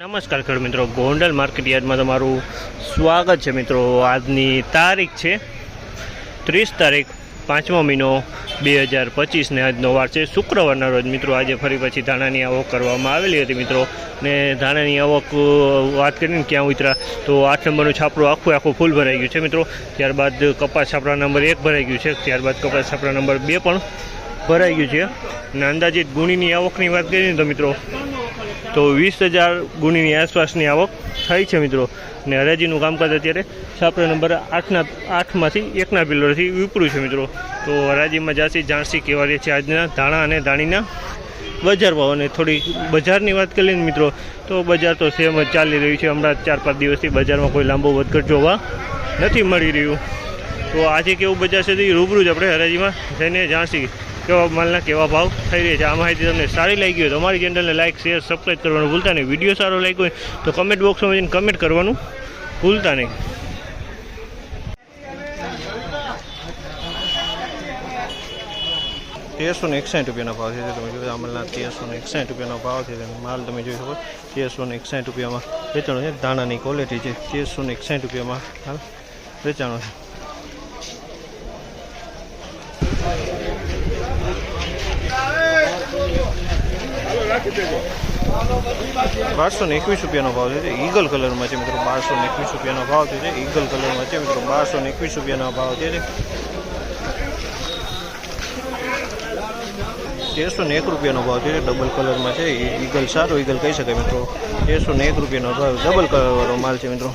નમસ્કાર ખેડૂત મિત્રો. ગોંડલ માર્કેટ યાર્ડમાં તમારું સ્વાગત છે મિત્રો. આજની તારીખ છે ત્રીસ તારીખ, પાંચમો મહિનો બે હજાર પચીસને આજનો વાર છે. શુક્રવારના રોજ મિત્રો આજે ફરી પછી ધાણાની આવક કરવામાં આવેલી હતી મિત્રો. ને ધાણાની આવક વાત કરીને ક્યાં ઉતરા, તો આઠ નંબરનું છાપરું આખું આખું ફૂલ ભરાઈ ગયું છે મિત્રો. ત્યારબાદ કપાસ છાપરા નંબર એક ભરાઈ ગયું છે. ત્યારબાદ કપાસ છાપરા નંબર બે પણ ભરાઈ ગયું છે. અને અંદાજિત ગુણીની આવકની વાત કરીએ તો મિત્રો તો વીસ હજાર ગુણીની આસપાસની આવક થઈ છે મિત્રો. ને હરાજીનું કામકાજ અત્યારે છાપરા નંબર આઠના આઠમાંથી એકના પિલરથી વિપરું છે મિત્રો. તો હરાજીમાં જાસી જાણસી કેવા રહે છે આજના ધાણા અને ધાણીના બજાર ભાવ. અને થોડી બજારની વાત કરીએ ને મિત્રો, તો બજાર તો સેમ જ ચાલી રહ્યું છે. હમણાં ચાર પાંચ દિવસથી બજારમાં કોઈ લાંબો વધઘટ જોવા નથી મળી રહ્યું. તો આજે કેવું બજાર છે તે રૂબરૂ જ આપણે હરાજીમાં જઈને જાણસી કેવા માલના કેવા ભાવ થઈ રહ્યા છે, આ માહિતી તમને સારી લાગી હોય તો અમારી ચેનલને લાઇક શેર સબસ્ક્રાઈબ કરવાનું ભૂલતા નહીં. વીડિયો સારો લાગ્યો હોય તો કમેન્ટ બોક્સમાં જઈને કમેન્ટ કરવાનું ભૂલતા નહીં. તેરસો ને એકસાઠ રૂપિયાનો ભાવ છે, તમે જોયું અમલના તેરસો ને એકસાઠ રૂપિયાનો ભાવ છે માલ તમે જોઈ શકો તેરસો ને એકસાઠ રૂપિયામાં વેચાણો છે દાણાની ક્વોલિટી છે, તેરસો ને એકસાઠ રૂપિયામાં હાલ વેચાણો છે. બારસો ને એકવીસ રૂપિયાનો ભાવ છે ઈગલ કલરમાં છે મિત્રો. બારસો ને એકવીસ રૂપિયાનો ભાવ છે ઈગલ કલરમાં છે મિત્રો બારસો ને એકવીસ રૂપિયાનો ભાવ છે તેરસો ને એક રૂપિયાનો ભાવ છે ડબલ કલરમાં છે ઈગલ સારો ઈગલ કહી શકાય મિત્રો. તેરસો ને એક રૂપિયાનો ભાવ ડબલ કલરવાળો માલ છે મિત્રો.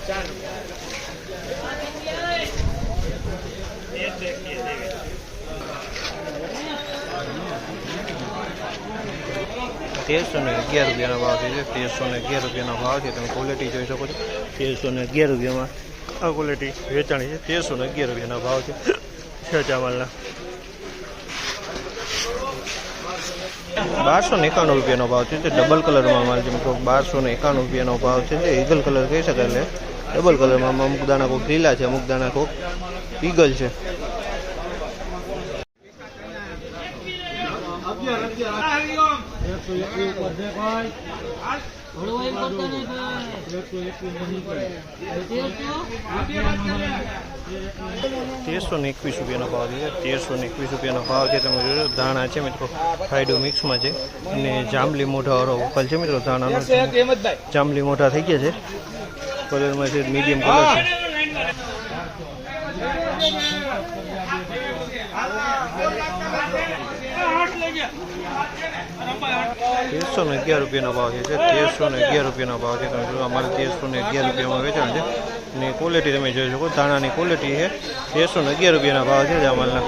તેરસો ને અગિયાર રૂપિયાનો ભાવ છે, તેરસો ને અગિયાર રૂપિયાનો ભાવ છે. તમે ક્વોલિટી જોઈ શકો છો તેરસો ને અગિયાર રૂપિયામાં આ ક્વોલિટી વેચાણી છે તેરસો ને અગિયાર રૂપિયાનો ભાવ છે છે ચાવલના બારસો ને એકાણું રૂપિયાનો ભાવ છે જે ડબલ કલરમાં માલ છે બારસો ને એકાણું રૂપિયાનો ભાવ છે. તે ઈગલ કલર કહી શકાય એટલે ડબલ કલરમાં અમુક દાણા કોક લીલા છે, અમુક દાણા કોક. ઈગલ છે તેરસો ને એકવીસ રૂપિયાનો ભાવ છે તેરસો ને એકવીસ રૂપિયાનો ભાવ છે તમે જોયો દાણા છે મિત્રો ફાયડો મિક્સમાં છે અને જાંબલી મોઢા વાળો વકલ છે મિત્રો દાણાનો જાંબલી મોઢા થઈ ગયા છે કલરમાં છે મીડિયમ કલર છે તેરસો ને અગિયાર રૂપિયાનો ભાવ છે તેરસો ને અગિયાર રૂપિયાનો ભાવ છે. તમે જો અમારે તેરસો ને અગિયાર રૂપિયામાં વેચાણ છે. અને ક્વોલિટી તમે જોઈ શકો દાણાની ક્વોલિટી છે. તેરસો ને અગિયાર રૂપિયાના ભાવ છે જામલના.